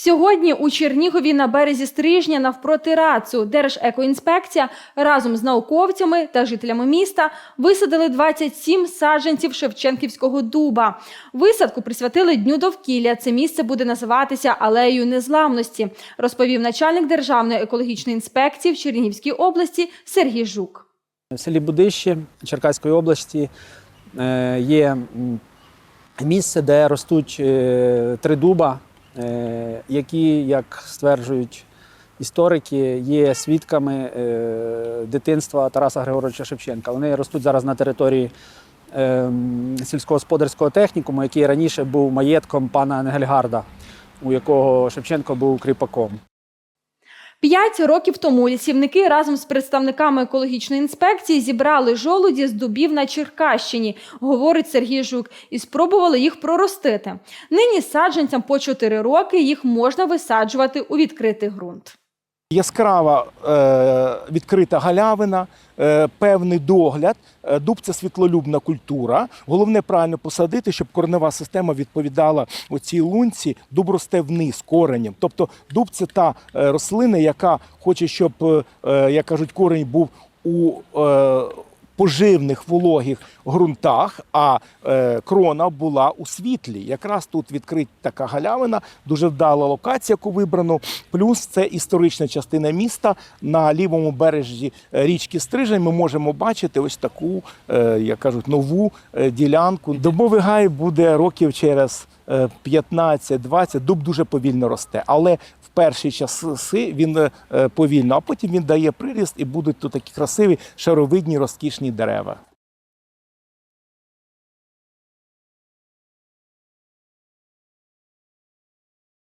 Сьогодні у Чернігові на березі Стрижня навпроти Рацу Держекоінспекція разом з науковцями та жителями міста висадили 27 саджанців Шевченківського дуба. Висадку присвятили Дню довкілля. Це місце буде називатися Алеєю Незламності, розповів начальник Державної екологічної інспекції в Чернігівській області Сергій Жук. В селі Будище Черкаської області е, є місце, де ростуть е, три дуба, які, як стверджують історики, є свідками е, дитинства Тараса Григоровича Шевченка. Вони ростуть зараз на території е, сільськогосподарського технікуму, який раніше був маєтком пана Ангельгарда, у якого Шевченко був кріпаком. П'ять років тому лісівники разом з представниками екологічної інспекції зібрали жолуді з дубів на Черкащині, говорить Сергій Жук, і спробували їх проростити. Нині саджанцям по 4 роки їх можна висаджувати у відкритий ґрунт. Яскрава е, відкрита галявина, е, певний догляд. Е, Дуб це світлолюбна культура. Головне правильно посадити, щоб корнева система відповідала оцій лунці. Дуб росте вниз коренем. Тобто дуб це та рослина, яка хоче, щоб, як кажуть, корень був у поживних вологих ґрунтах, а е, крона була у світлі. Якраз тут відкрита така галявина, дуже вдала локація, яку вибрано. Плюс це історична частина міста. На лівому бережі е, річки Стрижень ми можемо бачити ось таку, е, як кажуть, нову ділянку. Дубовий гай буде років через 15-20. Дуб дуже повільно росте, але в перші часи він е, повільно, а потім він дає приріст і будуть тут такі красиві шаровидні розкішні дерева.